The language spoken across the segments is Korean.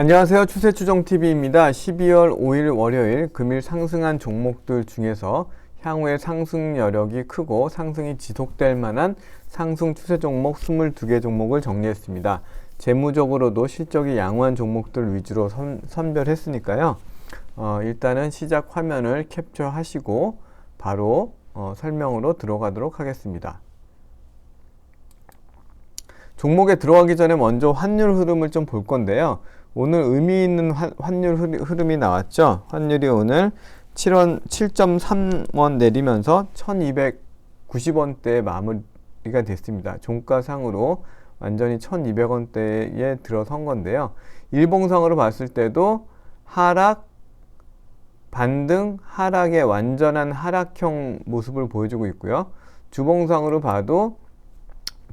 안녕하세요. 추세추정TV입니다. 12월 5일 월요일 금일 상승한 종목들 중에서 향후에 상승 여력이 크고 상승이 지속될 만한 상승 추세 종목 22개 종목을 정리했습니다. 재무적으로도 실적이 양호한 종목들 위주로 선, 선별했으니까요. 어, 일단은 시작 화면을 캡처하시고 바로 어, 설명으로 들어가도록 하겠습니다. 종목에 들어가기 전에 먼저 환율 흐름을 좀 볼 건데요. 오늘 의미 있는 환 율 흐름이 나왔죠. 환율이 오늘 7원 7.3원 내리면서 1290원대에 마무리가 됐습니다. 종가상으로 완전히 1200원대에 들어선 건데요. 일봉상으로 봤을 때도 하락 반등 하락의 완전한 하락형 모습을 보여주고 있고요. 주봉상으로 봐도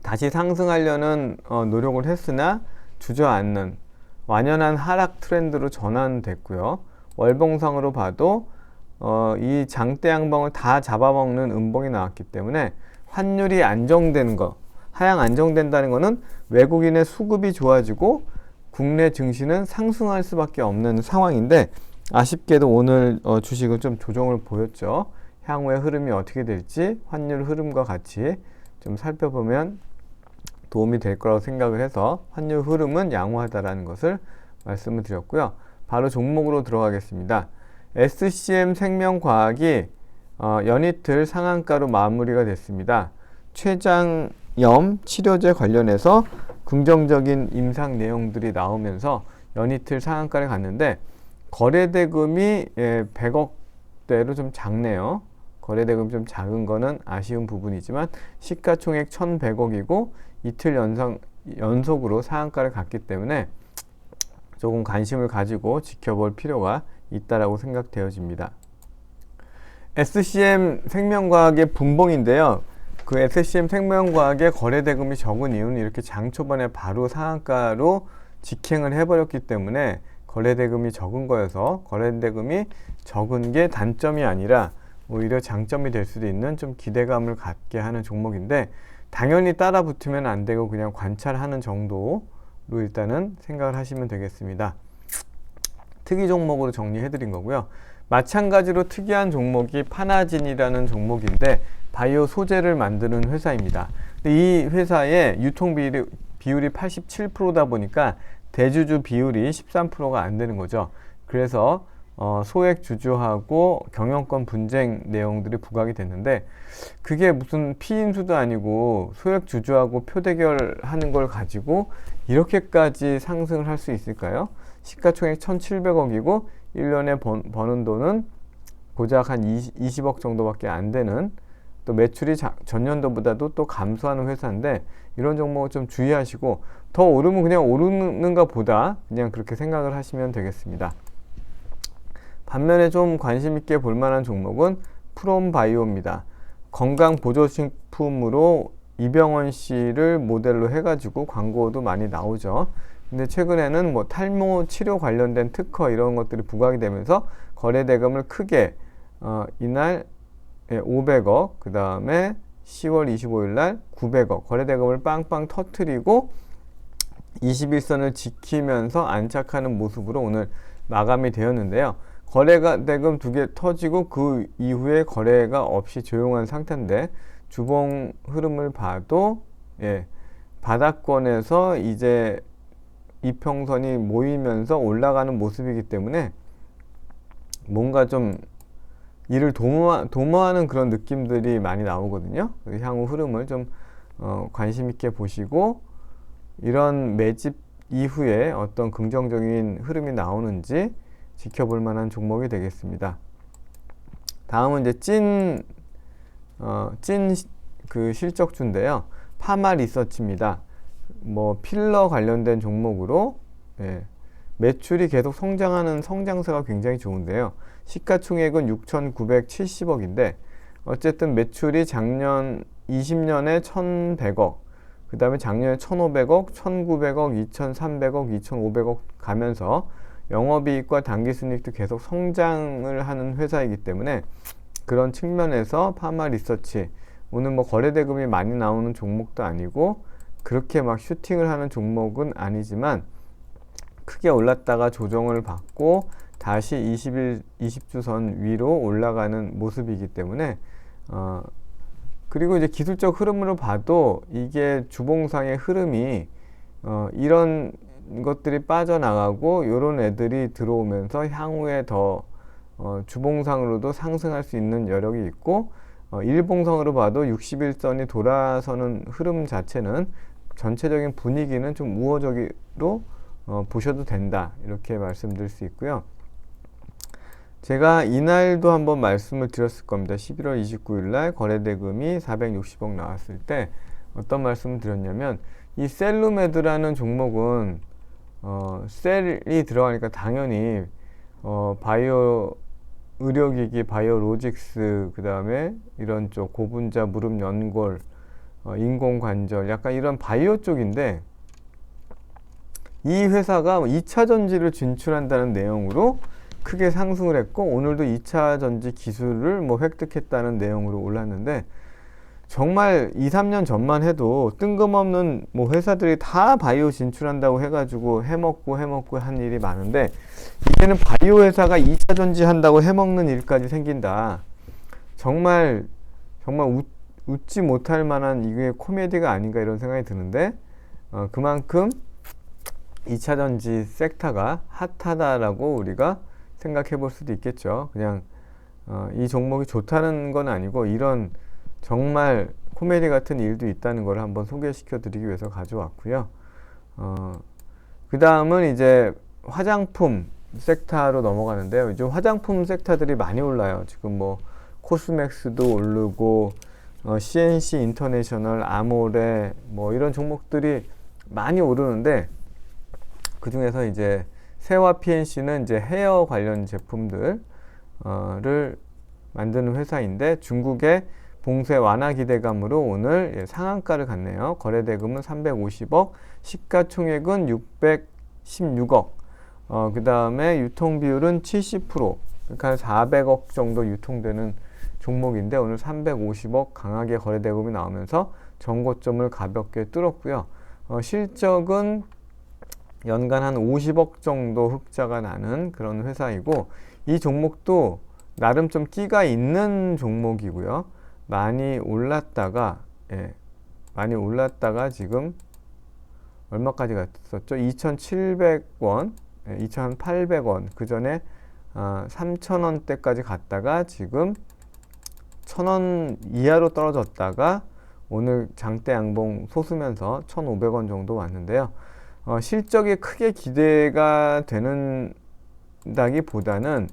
다시 상승하려는 어, 노력을 했으나 주저앉는 완연한 하락 트렌드로 전환됐고요. 월봉상으로 봐도 어, 이 장대 양봉을 다 잡아먹는 음봉이 나왔기 때문에 환율이 안정되는 거, 하향 안정된다는 것은 외국인의 수급이 좋아지고 국내 증시는 상승할 수밖에 없는 상황인데 아쉽게도 오늘 어, 주식은 좀 조정을 보였죠. 향후의 흐름이 어떻게 될지 환율 흐름과 같이 좀 살펴보면 도움이 될 거라고 생각을 해서 환율 흐름은 양호하다라는 것을 말씀을 드렸고요. 바로 종목으로 들어가겠습니다. SCM 생명과학이 어, 연이틀 상한가로 마무리가 됐습니다. 췌장염 치료제 관련해서 긍정적인 임상 내용들이 나오면서 연이틀 상한가를 갔는데 거래대금이 예, 100억대로 좀 작네요. 거래대금 좀 작은 거는 아쉬운 부분이지만 시가총액 1,100억이고 이틀 연상, 연속으로 상한가를 갔기 때문에 조금 관심을 가지고 지켜볼 필요가 있다라고 생각되어집니다. SCM 생명과학의 분봉인데요. 그 SCM 생명과학의 거래 대금이 적은 이유는 이렇게 장 초반에 바로 상한가로 직행을 해버렸기 때문에 거래 대금이 적은 거여서 거래 대금이 적은 게 단점이 아니라 오히려 장점이 될 수도 있는 좀 기대감을 갖게 하는 종목인데 당연히 따라 붙으면 안 되고 그냥 관찰하는 정도로 일단은 생각을 하시면 되겠습니다. 특이 종목으로 정리해 드린 거고요. 마찬가지로 특이한 종목이 파나진이라는 종목인데 바이오 소재를 만드는 회사입니다. 이 회사의 유통 비율이, 비율이 87%다 보니까 대주주 비율이 13%가 안 되는 거죠. 그래서 어, 소액 주주하고 경영권 분쟁 내용들이 부각이 됐는데 그게 무슨 피임수도 아니고 소액 주주하고 표대결 하는 걸 가지고 이렇게까지 상승을 할 수 있을까요? 시가총액 1,700억이고 1년에 번, 버는 돈은 고작 한 20, 억 정도밖에 안 되는 또 매출이 자, 전년도보다도 또 감소하는 회사인데 이런 종목을 좀 주의하시고 더 오르면 그냥 오르는가 보다 그냥 그렇게 생각을 하시면 되겠습니다. 반면에 좀 관심 있게 볼 만한 종목은 프롬바이오입니다. 건강 보조식품으로 이병헌 씨를 모델로 해가지고 광고도 많이 나오죠. 근데 최근에는 뭐 탈모 치료 관련된 특허 이런 것들이 부각이 되면서 거래 대금을 크게 어, 이날 예, 500억 그 다음에 10월 25일 날 900억 거래 대금을 빵빵 터트리고 21선을 지키면서 안착하는 모습으로 오늘 마감이 되었는데요. 거래가 대금 두 개 터지고 그 이후에 거래가 없이 조용한 상태인데 주봉 흐름을 봐도 예, 바닥권에서 이제 이평선이 모이면서 올라가는 모습이기 때문에 뭔가 좀 이를 도모, 도모하는 그런 느낌들이 많이 나오거든요. 향후 흐름을 좀 어, 관심 있게 보시고 이런 매집 이후에 어떤 긍정적인 흐름이 나오는지 지켜볼 만한 종목이 되겠습니다. 다음은 이제 찐, 어, 찐 그 실적주인데요. 파마 리서치입니다. 뭐 필러 관련된 종목으로 예, 매출이 계속 성장하는 성장세가 굉장히 좋은데요. 시가총액은 6,970억인데 어쨌든 매출이 작년 20년에 1,100억, 그 다음에 작년에 1,500억, 1,900억, 2,300억, 2,500억 가면서 영업이익과 당기순이익도 계속 성장을 하는 회사이기 때문에 그런 측면에서 파마 리서치 오늘 뭐 거래 대금이 많이 나오는 종목도 아니고 그렇게 막 슈팅을 하는 종목은 아니지만 크게 올랐다가 조정을 받고 다시 20일 20주선 위로 올라가는 모습이기 때문에 어 그리고 이제 기술적 흐름으로 봐도 이게 주봉상의 흐름이 어 이런 것들이 빠져나가고 요런 애들이 들어오면서 향후에 더 어 주봉상으로도 상승할 수 있는 여력이 있고 어 일봉상으로 봐도 60일선이 돌아서는 흐름 자체는 전체적인 분위기는 좀 우호적으로 어 보셔도 된다 이렇게 말씀드릴 수 있고요. 제가 이날도 한번 말씀을 드렸을 겁니다. 11월 29일 날 거래대금이 460억 나왔을 때 어떤 말씀을 드렸냐면 이 셀루메드라는 종목은 어, 셀이 들어가니까 당연히 어, 바이오 의료기기, 바이오로직스 그 다음에 이런 쪽 고분자 무릎 연골, 어, 인공관절 약간 이런 바이오 쪽인데 이 회사가 2차 전지를 진출한다는 내용으로 크게 상승을 했고 오늘도 2차 전지 기술을 뭐 획득했다는 내용으로 올랐는데 정말 2, 3년 전만 해도 뜬금없는 뭐 회사들이 다 바이오 진출한다고 해가지고 해먹고 해먹고 한 일이 많은데 이제는 바이오 회사가 2차 전지 한다고 해먹는 일까지 생긴다. 정말 정말 웃, 웃지 못할 만한 이게 코미디가 아닌가 이런 생각이 드는데 어, 그만큼 2차 전지 섹터가 핫하다라고 우리가 생각해 볼 수도 있겠죠. 그냥 어, 이 종목이 좋다는 건 아니고 이런 정말 코미디 같은 일도 있다는 걸 한번 소개시켜 드리기 위해서 가져왔고요. 어, 그 다음은 이제 화장품 섹터로 넘어가는데요. 요즘 화장품 섹터들이 많이 올라요. 지금 뭐 코스맥스도 오르고 어, CNC 인터내셔널, 아모레 뭐 이런 종목들이 많이 오르는데 그 중에서 이제 세와 PNC는 이제 헤어 관련 제품들을 만드는 회사인데 중국의 봉쇄 완화 기대감으로 오늘 예, 상한가를 갔네요. 거래대금은 350억, 시가총액은 616억. 어, 그 다음에 유통 비율은 70%, 그러니까 400억 정도 유통되는 종목인데 오늘 350억 강하게 거래대금이 나오면서 전고점을 가볍게 뚫었고요. 어, 실적은 연간 한 50억 정도 흑자가 나는 그런 회사이고 이 종목도 나름 좀 끼가 있는 종목이고요. 많이 올랐다가 예, 많이 올랐다가 지금 얼마까지 갔었죠? 2,700원, 예, 2,800원 그 전에 아, 3,000원대까지 갔다가 지금 1,000원 이하로 떨어졌다가 오늘 장대 양봉 솟으면서 1,500원 정도 왔는데요. 어, 실적이 크게 기대가 되는다기보다는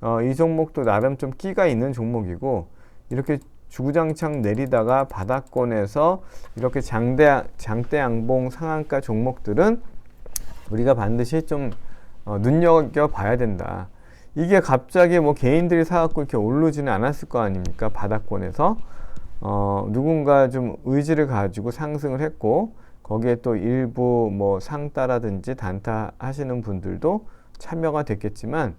어, 이 종목도 나름 좀 끼가 있는 종목이고 이렇게 주구장창 내리다가 바닥권에서 이렇게 장대 장대 양봉 상한가 종목들은 우리가 반드시 좀 어, 눈여겨 봐야 된다. 이게 갑자기 뭐 개인들이 사갖고 이렇게 오르지는 않았을 거 아닙니까? 바닥권에서 어, 누군가 좀 의지를 가지고 상승을 했고 거기에 또 일부 뭐 상따라든지 단타 하시는 분들도 참여가 됐겠지만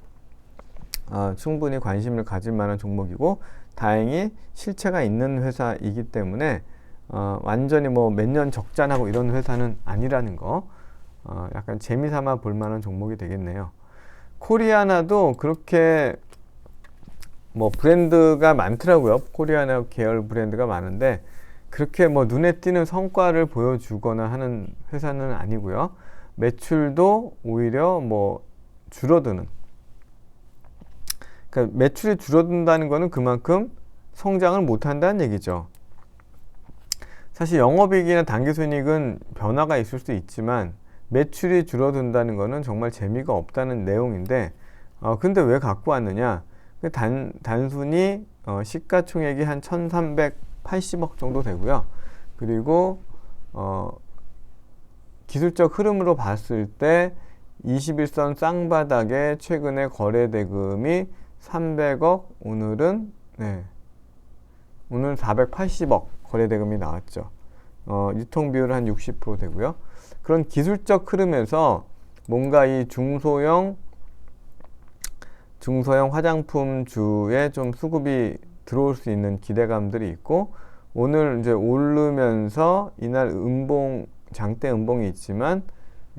어, 충분히 관심을 가질 만한 종목이고 다행히 실체가 있는 회사이기 때문에 어, 완전히 뭐 몇 년 적자나고 이런 회사는 아니라는 거 어, 약간 재미삼아 볼 만한 종목이 되겠네요. 코리아나도 그렇게 뭐 브랜드가 많더라고요. 코리아나 계열 브랜드가 많은데 그렇게 뭐 눈에 띄는 성과를 보여주거나 하는 회사는 아니고요. 매출도 오히려 뭐 줄어드는. 그러니까 매출이 줄어든다는 거는 그만큼 성장을 못 한다는 얘기죠. 사실 영업이익이나 단기순이익은 변화가 있을 수 있지만 매출이 줄어든다는 거는 정말 재미가 없다는 내용인데 어 근데 왜 갖고 왔느냐? 그단 단순히 어 시가총액이 한 1300 80억 정도 되고요. 그리고 어, 기술적 흐름으로 봤을 때 21선 쌍바닥에 최근에 거래 대금이 300억, 오늘은 네. 오늘 480억 거래 대금이 나왔죠. 어, 유통 비율은 한 60% 되고요. 그런 기술적 흐름에서 뭔가 이 중소형 중소형 화장품 주에 좀 수급이 들어올 수 있는 기대감들이 있고 오늘 이제 오르면서 이날 음봉 장대 음봉이 있지만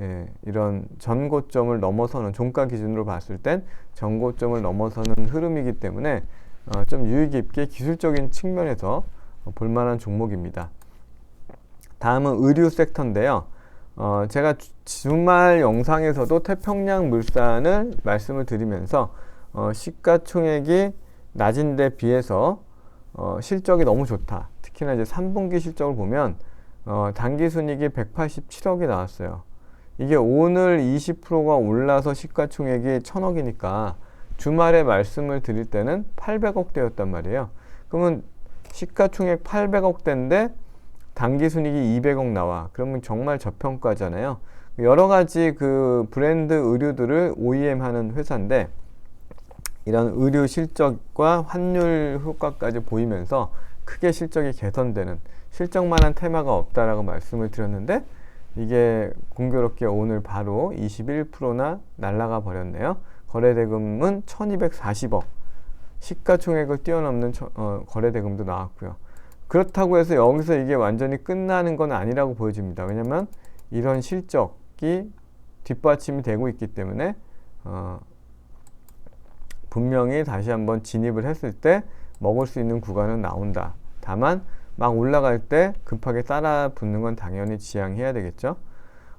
예, 이런 전고점을 넘어서는 종가 기준으로 봤을 땐 전고점을 넘어서는 흐름이기 때문에 어, 좀 유의 깊게 기술적인 측면에서 어, 볼만한 종목입니다. 다음은 의류 섹터인데요. 어, 제가 주, 주말 영상에서도 태평양 물산을 말씀을 드리면서 어, 시가총액이 낮은 데 비해서 어, 실적이 너무 좋다. 특히나 이제 3분기 실적을 보면 어, 당기순이익이 187억이 나왔어요. 이게 오늘 20%가 올라서 시가총액이 1000억이니까 주말에 말씀을 드릴 때는 800억대였단 말이에요. 그러면 시가총액 800억대인데 당기순이익이 200억 나와. 그러면 정말 저평가잖아요. 여러 가지 그 브랜드 의류들을 OEM 하는 회사인데 이런 의류 실적과 환율 효과까지 보이면서 크게 실적이 개선되는 실적만한 테마가 없다라고 말씀을 드렸는데 이게 공교롭게 오늘 바로 21%나 날라가 버렸네요. 거래대금은 1240억. 시가총액을 뛰어넘는 처, 어, 거래대금도 나왔고요. 그렇다고 해서 여기서 이게 완전히 끝나는 건 아니라고 보여집니다. 왜냐면 이런 실적이 뒷받침이 되고 있기 때문에 어, 분명히 다시 한번 진입을 했을 때 먹을 수 있는 구간은 나온다. 다만 막 올라갈 때 급하게 따라 붙는 건 당연히 지양해야 되겠죠.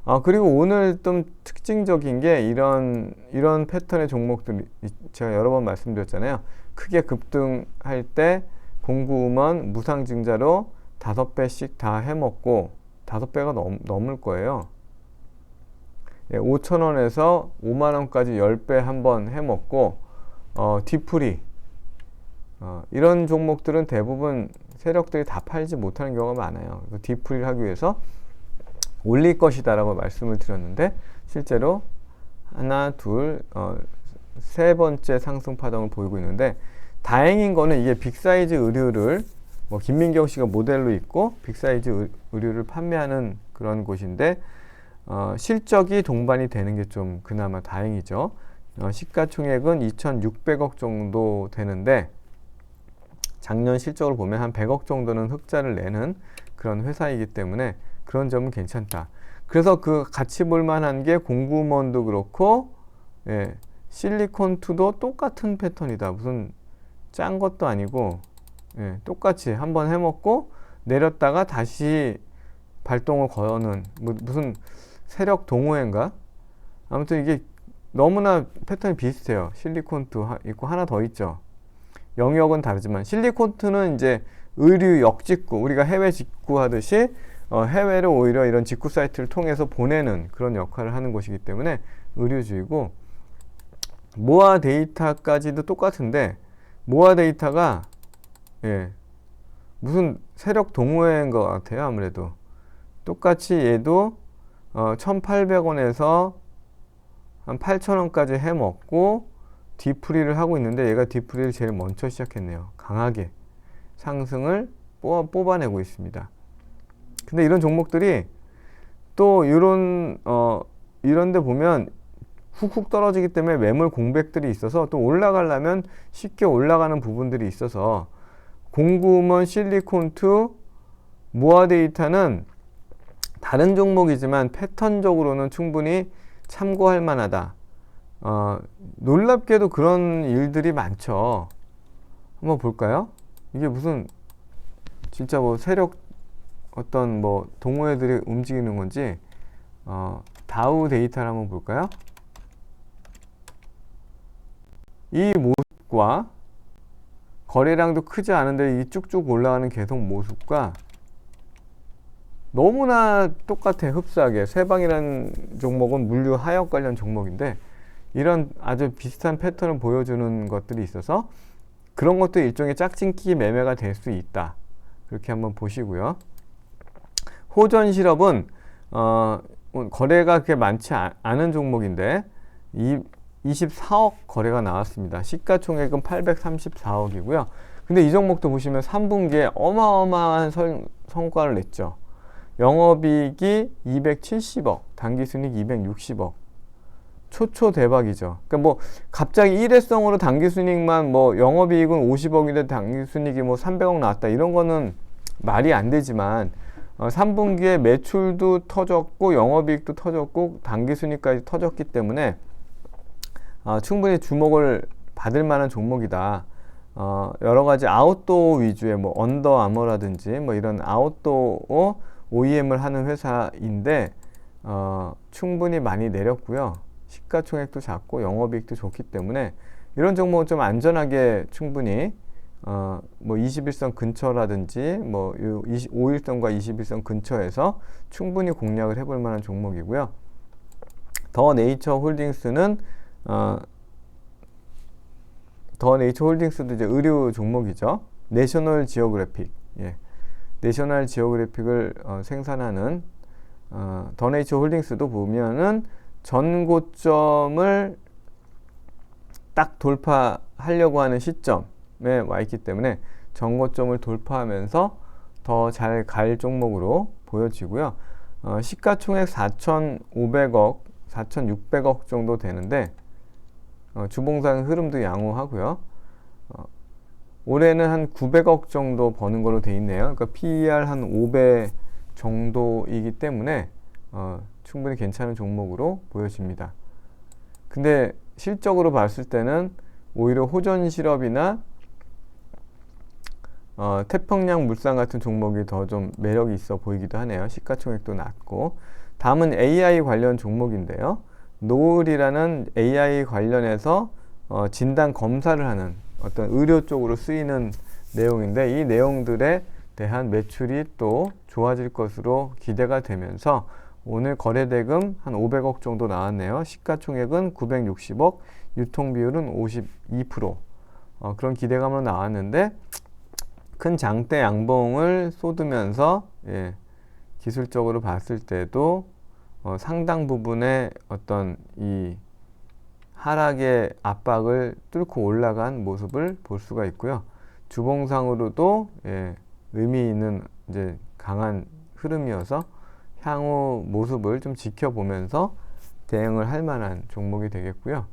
아, 그리고 오늘 좀 특징적인 게 이런, 이런 패턴의 종목들, 제가 여러 번 말씀드렸잖아요. 크게 급등할 때 공구음원 무상증자로 다섯 배씩 다 해먹고 다섯 배가 넘, 넘을 거예요. 예, 5천원에서 5만원까지 10배 한번 해먹고, 어, 뒤풀이. 어, 이런 종목들은 대부분 세력들이 다 팔지 못하는 경우가 많아요. 뒤풀이를 하기 위해서 올릴 것이다라고 말씀을 드렸는데 실제로 하나, 둘, 어, 세 번째 상승 파동을 보이고 있는데 다행인 거는 이게 빅사이즈 의류를 뭐 김민경 씨가 모델로 있고 빅사이즈 의류를 판매하는 그런 곳인데 어, 실적이 동반이 되는 게 좀 그나마 다행이죠. 어, 시가총액은 2,600억 정도 되는데 작년 실적을 보면 한 100억 정도는 흑자를 내는 그런 회사이기 때문에 그런 점은 괜찮다. 그래서 그 같이 볼 만한 게 공구먼도 그렇고 예, 실리콘2도 똑같은 패턴이다. 무슨 짠 것도 아니고 예, 똑같이 한번 해먹고 내렸다가 다시 발동을 거는 뭐, 무슨 세력 동호회인가? 아무튼 이게 너무나 패턴이 비슷해요. 실리콘2 있고 하나 더 있죠. 영역은 다르지만 실리콘트는 이제 의류 역직구 우리가 해외 직구 하듯이 어, 해외로 오히려 이런 직구 사이트를 통해서 보내는 그런 역할을 하는 곳이기 때문에 의류주이고 모아 데이터까지도 똑같은데 모아 데이터가 예, 무슨 세력 동호회인 것 같아요 아무래도. 똑같이 얘도 어, 1800원에서 한 8000원까지 해먹고 뒤풀이를 하고 있는데 얘가 뒤풀이를 제일 먼저 시작했네요. 강하게 상승을 뽑아, 뽑아내고 있습니다. 근데 이런 종목들이 또 이런 어 이런데 보면 훅훅 떨어지기 때문에 매물 공백들이 있어서 또 올라가려면 쉽게 올라가는 부분들이 있어서 공구먼 실리콘2 모아 데이터는 다른 종목이지만 패턴적으로는 충분히 참고할 만하다. 어, 놀랍게도 그런 일들이 많죠. 한번 볼까요? 이게 무슨 진짜 뭐 세력 어떤 뭐 동호회들이 움직이는 건지 어, 다우 데이터를 한번 볼까요? 이 모습과 거래량도 크지 않은데 이 쭉쭉 올라가는 계속 모습과 너무나 똑같아 흡사하게 세방이라는 종목은 물류 하역 관련 종목인데 이런 아주 비슷한 패턴을 보여주는 것들이 있어서 그런 것도 일종의 짝짓기 매매가 될 수 있다. 그렇게 한번 보시고요. 호전 실업은 어, 거래가 그렇게 많지 않은 종목인데 이 24억 거래가 나왔습니다. 시가총액은 834억이고요. 근데 이 종목도 보시면 3분기에 어마어마한 성, 성과를 냈죠. 영업이익이 270억, 당기순이익 260억. 초초 대박이죠. 그러니까 뭐 갑자기 일회성으로 당기 순이익만 뭐 영업이익은 50억인데 당기 순이익이 뭐 300억 나왔다 이런 거는 말이 안 되지만 어, 3분기에 매출도 터졌고 영업이익도 터졌고 당기순이까지 터졌기 때문에 어, 충분히 주목을 받을 만한 종목이다. 어, 여러 가지 아웃도어 위주의 뭐 언더 아머라든지 뭐 이런 아웃도어 OEM을 하는 회사인데 어, 충분히 많이 내렸고요. 시가총액도 작고 영업이익도 좋기 때문에 이런 종목은 좀 안전하게 충분히 어, 뭐 21선 근처라든지 뭐 5일선과 21선 근처에서 충분히 공략을 해볼 만한 종목이고요. 더 네이처 홀딩스는 어, 더 네이처 홀딩스도 이제 의류 종목이죠. 내셔널 지오그래픽. 예. 내셔널 지오그래픽을 어, 생산하는 어, 더 네이처 홀딩스도 보면은 전고점을 딱 돌파하려고 하는 시점에 와 있기 때문에 전고점을 돌파하면서 더 잘 갈 종목으로 보여지고요. 어, 시가총액 4,500억, 4,600억 정도 되는데 어, 주봉상 흐름도 양호하고요. 어, 올해는 한 900억 정도 버는 걸로 돼 있네요. 그러니까 PER 한 5배 정도이기 때문에 어, 충분히 괜찮은 종목으로 보여집니다. 근데 실적으로 봤을 때는 오히려 호전 실업이나 어, 태평양 물산 같은 종목이 더 좀 매력이 있어 보이기도 하네요. 시가총액도 낮고. 다음은 AI 관련 종목인데요. 노을이라는 AI 관련해서 어, 진단 검사를 하는 어떤 의료 쪽으로 쓰이는 내용인데 이 내용들에 대한 매출이 또 좋아질 것으로 기대가 되면서 오늘 거래대금 한 500억 정도 나왔네요. 시가총액은 960억, 유통비율은 52%. 어, 그런 기대감으로 나왔는데 큰 장대 양봉을 쏟으면서 예, 기술적으로 봤을 때도 어, 상당 부분의 어떤 이 하락의 압박을 뚫고 올라간 모습을 볼 수가 있고요. 주봉상으로도 예, 의미 있는 이제 강한 흐름이어서 향후 모습을 좀 지켜보면서 대응을 할 만한 종목이 되겠고요.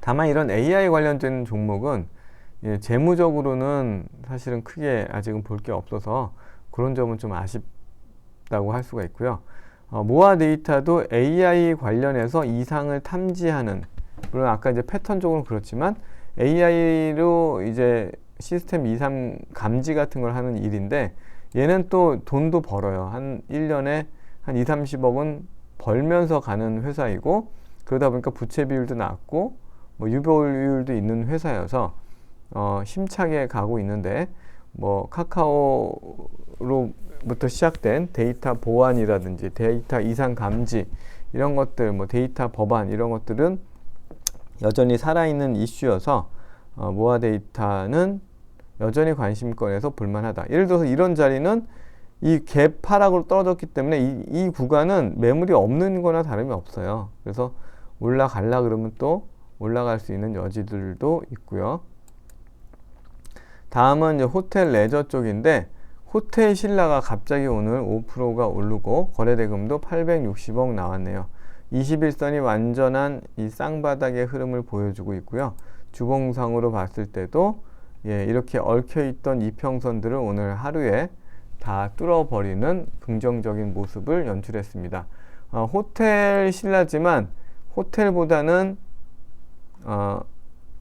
다만 이런 AI 관련된 종목은 예, 재무적으로는 사실은 크게 아직은 볼 게 없어서 그런 점은 좀 아쉽다고 할 수가 있고요. 어, 모아 데이터도 AI 관련해서 이상을 탐지하는 물론 아까 이제 패턴적으로 그렇지만 AI로 이제 시스템 이상 감지 같은 걸 하는 일인데 얘는 또 돈도 벌어요. 한 1년에 한 2, 30억은 벌면서 가는 회사이고 그러다 보니까 부채 비율도 낮고 뭐 유보율도 있는 회사여서 어, 힘차게 가고 있는데 뭐 카카오로부터 시작된 데이터 보안이라든지 데이터 이상 감지 이런 것들 뭐 데이터 법안 이런 것들은 여전히 살아있는 이슈여서 어, 모아 데이터는 여전히 관심권에서 볼만하다. 예를 들어서 이런 자리는 이 갭 하락으로 떨어졌기 때문에 이, 이 구간은 매물이 없는 거나 다름이 없어요. 그래서 올라갈라 그러면 또 올라갈 수 있는 여지들도 있고요. 다음은 이제 호텔 레저 쪽인데 호텔 신라가 갑자기 오늘 5%가 오르고 거래대금도 860억 나왔네요. 21선이 완전한 이 쌍바닥의 흐름을 보여주고 있고요. 주봉상으로 봤을 때도 예, 이렇게 얽혀있던 이평선들을 오늘 하루에 다 뚫어버리는 긍정적인 모습을 연출했습니다. 어, 호텔 신라지만 호텔보다는 어,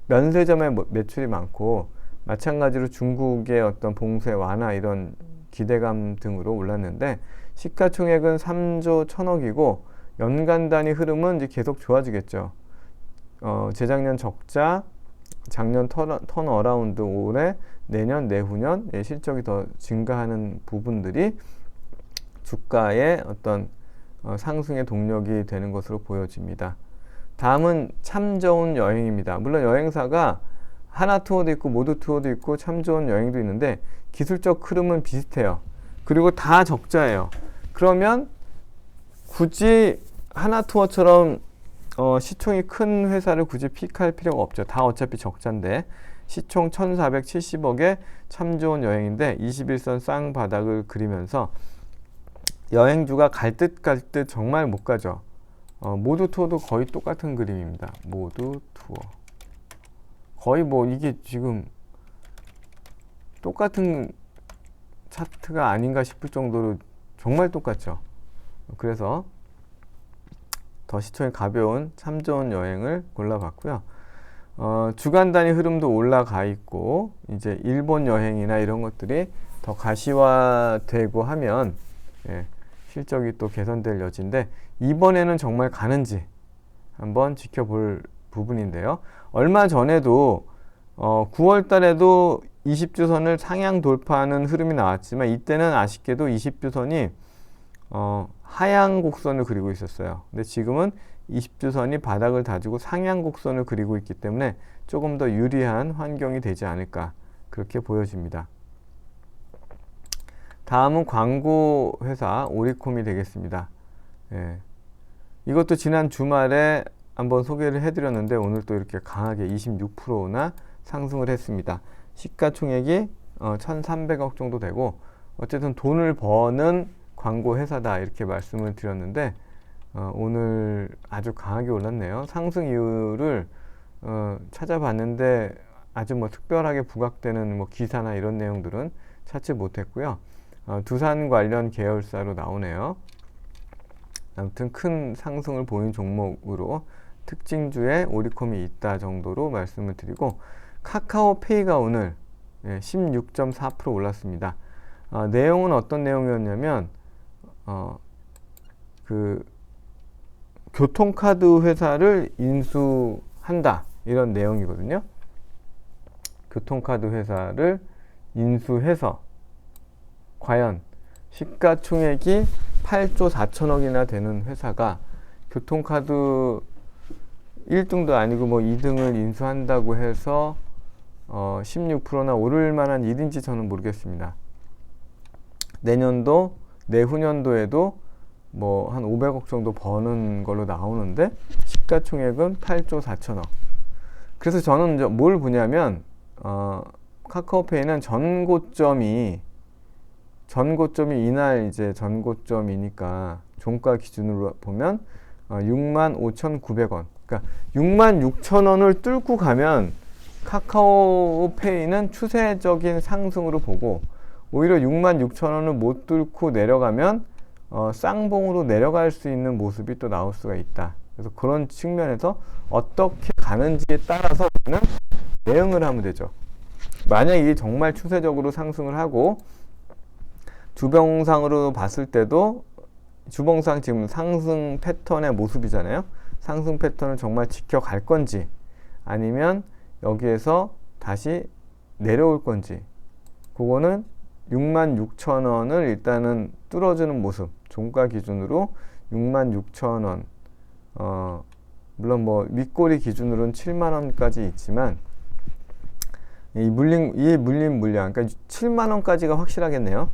면세점의 매출이 많고 마찬가지로 중국의 어떤 봉쇄 완화 이런 기대감 등으로 올랐는데 시가총액은 3조 1천억이고 연간 단위 흐름은 이제 계속 좋아지겠죠. 어, 재작년 적자, 작년 턴, 턴 어라운드 올해 내년 내후년 예, 실적이 더 증가하는 부분들이 주가의 어떤 어, 상승의 동력이 되는 것으로 보여집니다. 다음은 참 좋은 여행입니다. 물론 여행사가 하나 투어도 있고 모두 투어도 있고 참 좋은 여행도 있는데 기술적 흐름은 비슷해요. 그리고 다 적자예요. 그러면 굳이 하나 투어처럼 어, 시총이 큰 회사를 굳이 픽할 필요가 없죠. 다 어차피 적자인데 시총 1470억에 참 좋은 여행인데 21선 쌍바닥을 그리면서 여행주가 갈 듯 갈 듯 정말 못 가죠. 어, 모두 투어도 거의 똑같은 그림입니다. 모두 투어. 거의 뭐 이게 지금 똑같은 차트가 아닌가 싶을 정도로 정말 똑같죠. 그래서 더 시총이 가벼운 참 좋은 여행을 골라봤고요. 어, 주간 단위 흐름도 올라가 있고 이제 일본 여행이나 이런 것들이 더 가시화되고 하면 예, 실적이 또 개선될 여지인데 이번에는 정말 가는지 한번 지켜볼 부분인데요. 얼마 전에도 어, 9월 달에도 20주선을 상향 돌파하는 흐름이 나왔지만 이때는 아쉽게도 20주선이 어, 하향 곡선을 그리고 있었어요. 근데 지금은 20주선이 바닥을 다지고 상향 곡선을 그리고 있기 때문에 조금 더 유리한 환경이 되지 않을까 그렇게 보여집니다. 다음은 광고 회사 오리콤이 되겠습니다. 예. 이것도 지난 주말에 한번 소개를 해드렸는데 오늘 또 이렇게 강하게 26%나 상승을 했습니다. 시가총액이 어, 1,300억 정도 되고 어쨌든 돈을 버는 광고 회사다 이렇게 말씀을 드렸는데 어, 오늘 아주 강하게 올랐네요. 상승 이유를 어, 찾아봤는데 아주 뭐 특별하게 부각되는 뭐 기사나 이런 내용들은 찾지 못했고요. 어, 두산 관련 계열사로 나오네요. 아무튼 큰 상승을 보인 종목으로 특징주에 오리콤이 있다 정도로 말씀을 드리고 카카오페이가 오늘 예, 16.4% 올랐습니다. 어, 내용은 어떤 내용이었냐면 어, 그 교통카드 회사를 인수한다 이런 내용이거든요. 교통카드 회사를 인수해서 과연 시가총액이 8조 4천억이나 되는 회사가 교통카드 1등도 아니고 뭐 2등을 인수한다고 해서 어 16%나 오를 만한 일인지 저는 모르겠습니다. 내년도 내후년도에도 뭐 한 500억 정도 버는 걸로 나오는데 시가총액은 8조 4천억. 그래서 저는 뭘 보냐면 어 카카오페이는 전고점이 전고점이 이날 이제 전고점이니까 종가 기준으로 보면 어, 6만 5,900원. 그러니까 6만 6천 원을 뚫고 가면 카카오페이는 추세적인 상승으로 보고 오히려 6만 6천 원을 못 뚫고 내려가면 어, 쌍봉으로 내려갈 수 있는 모습이 또 나올 수가 있다. 그래서 그런 측면에서 어떻게 가는지에 따라서 우리는 대응을 하면 되죠. 만약 이게 정말 추세적으로 상승을 하고 주봉상으로 봤을 때도 주봉상 지금 상승 패턴의 모습이잖아요. 상승 패턴을 정말 지켜갈 건지 아니면 여기에서 다시 내려올 건지 그거는 6만 6천 원을 일단은 뚫어주는 모습 종가 기준으로 6만 6천 원 어, 물론 뭐 윗꼬리 기준으로는 7만 원까지 있지만 이 물린 이 물린 물량 그러니까 7만 원까지가 확실하겠네요.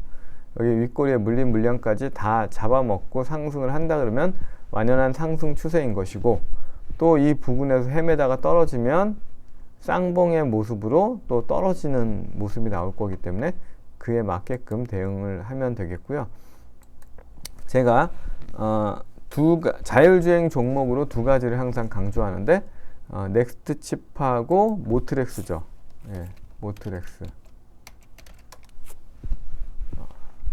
여기 윗꼬리에 물린 물량까지 다 잡아먹고 상승을 한다 그러면 완연한 상승 추세인 것이고 또 이 부분에서 헤매다가 떨어지면 쌍봉의 모습으로 또 떨어지는 모습이 나올 거기 때문에 그에 맞게끔 대응을 하면 되겠고요. 제가 어, 두 자율주행 종목으로 두 가지를 항상 강조하는데 어, 넥스트 칩하고 모트렉스죠. 예, 모트렉스. 어,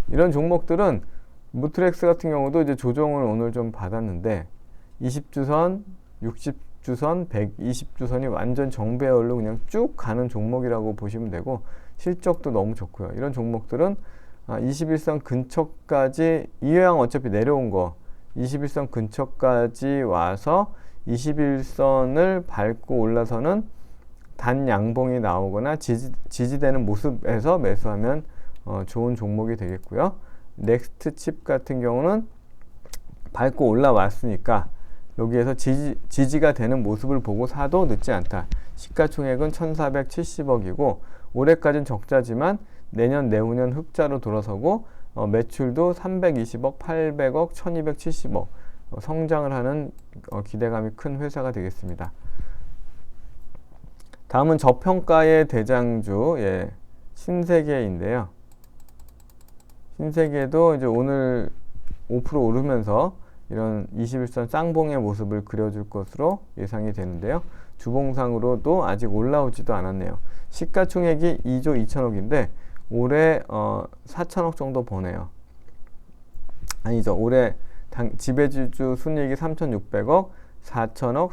이런 종목들은 모트렉스 같은 경우도 이제 조정을 오늘 좀 받았는데 20주선, 60주선, 120주선이 완전 정배열로 그냥 쭉 가는 종목이라고 보시면 되고 실적도 너무 좋고요. 이런 종목들은 아, 21선 근처까지 이왕 어차피 내려온 거 21선 근처까지 와서 21선을 밟고 올라서는 단 양봉이 나오거나 지지, 지지 되는 모습에서 매수하면 어, 좋은 종목이 되겠고요. 넥스트 칩 같은 경우는 밟고 올라왔으니까 여기에서 지지, 지지가 되는 모습을 보고 사도 늦지 않다. 시가총액은 1470억이고 올해까지는 적자지만 내년 내후년 흑자로 돌아서고 어, 매출도 320억, 800억, 1270억 어, 성장을 하는 어, 기대감이 큰 회사가 되겠습니다. 다음은 저평가의 대장주 예, 신세계인데요. 신세계도 이제 오늘 5% 오르면서 이런 21선 쌍봉의 모습을 그려줄 것으로 예상이 되는데요. 주봉상으로도 아직 올라오지도 않았네요. 시가총액이 2조 2천억인데 올해 어 4천억 정도 버네요. 아니죠. 올해 당, 지배주주 순이익이 3,600억, 4천억,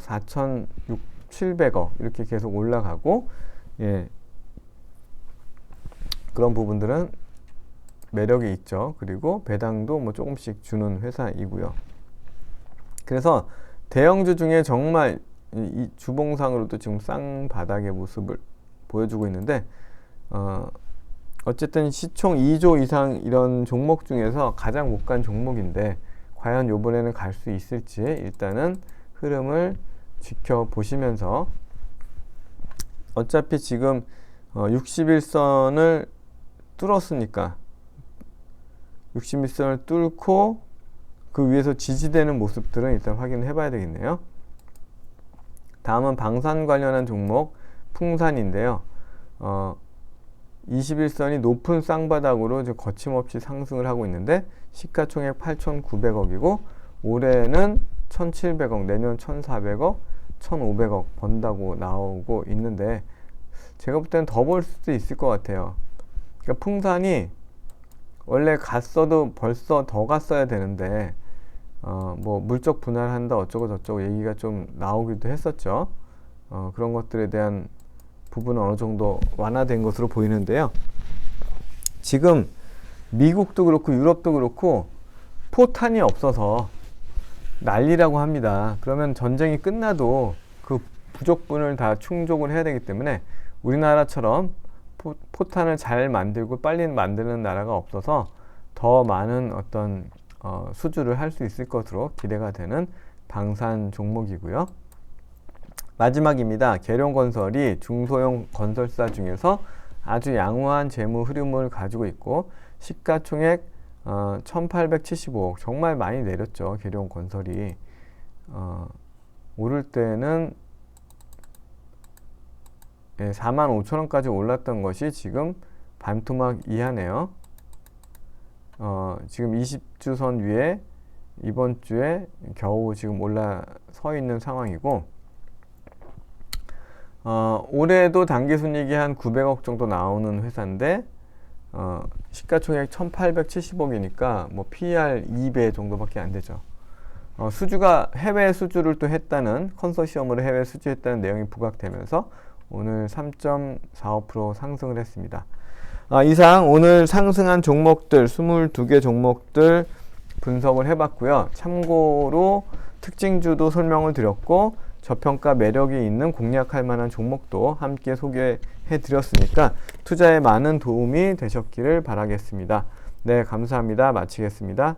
4,700억 이렇게 계속 올라가고 예. 그런 부분들은 매력이 있죠. 그리고 배당도 뭐 조금씩 주는 회사이고요. 그래서 대형주 중에 정말 이, 이 주봉상으로도 지금 쌍바닥의 모습을 보여주고 있는데 어, 어쨌든 시총 2조 이상 이런 종목 중에서 가장 못 간 종목인데 과연 요번에는 갈 수 있을지 일단은 흐름을 지켜보시면서 어차피 지금 어, 61선을 뚫었으니까 61선을 뚫고 그 위에서 지지되는 모습들은 일단 확인해 봐야 되겠네요. 다음은 방산 관련한 종목 풍산인데요. 어, 21선이 높은 쌍바닥으로 거침없이 상승을 하고 있는데 시가총액 8,900억이고 올해는 1,700억, 내년 1,400억, 1,500억 번다고 나오고 있는데 제가 볼 때는 더 벌 수도 있을 것 같아요. 그러니까 풍산이 원래 갔어도 벌써 더 갔어야 되는데 어, 뭐 물적 분할한다 어쩌고 저쩌고 얘기가 좀 나오기도 했었죠. 어, 그런 것들에 대한 부분은 어느 정도 완화된 것으로 보이는데요. 지금 미국도 그렇고 유럽도 그렇고 포탄이 없어서 난리라고 합니다. 그러면 전쟁이 끝나도 그 부족분을 다 충족을 해야 되기 때문에 우리나라처럼 포, 포탄을 잘 만들고 빨리 만드는 나라가 없어서 더 많은 어떤 어, 수주를 할 수 있을 것으로 기대가 되는 방산 종목이고요. 마지막입니다. 계룡건설이 중소형 건설사 중에서 아주 양호한 재무 흐름을 가지고 있고 시가총액 어, 1875억 정말 많이 내렸죠. 계룡건설이 어, 오를 때는 예, 4만 5천 원까지 올랐던 것이 지금 반토막 이하네요. 어, 지금 20주선 위에 이번 주에 겨우 지금 올라서 있는 상황이고 어, 올해도 당기순이익이 한 900억 정도 나오는 회사인데 어, 시가총액 1870억이니까 뭐 PER 2배 정도밖에 안 되죠. 어, 수주가 해외 수주를 또 했다는 컨소시엄으로 해외 수주했다는 내용이 부각되면서 오늘 3.45% 상승을 했습니다. 아, 이상 오늘 상승한 종목들 22개 종목들 분석을 해봤고요. 참고로 특징주도 설명을 드렸고 저평가 매력이 있는 공략할 만한 종목도 함께 소개해 드렸으니까 투자에 많은 도움이 되셨기를 바라겠습니다. 네, 감사합니다. 마치겠습니다.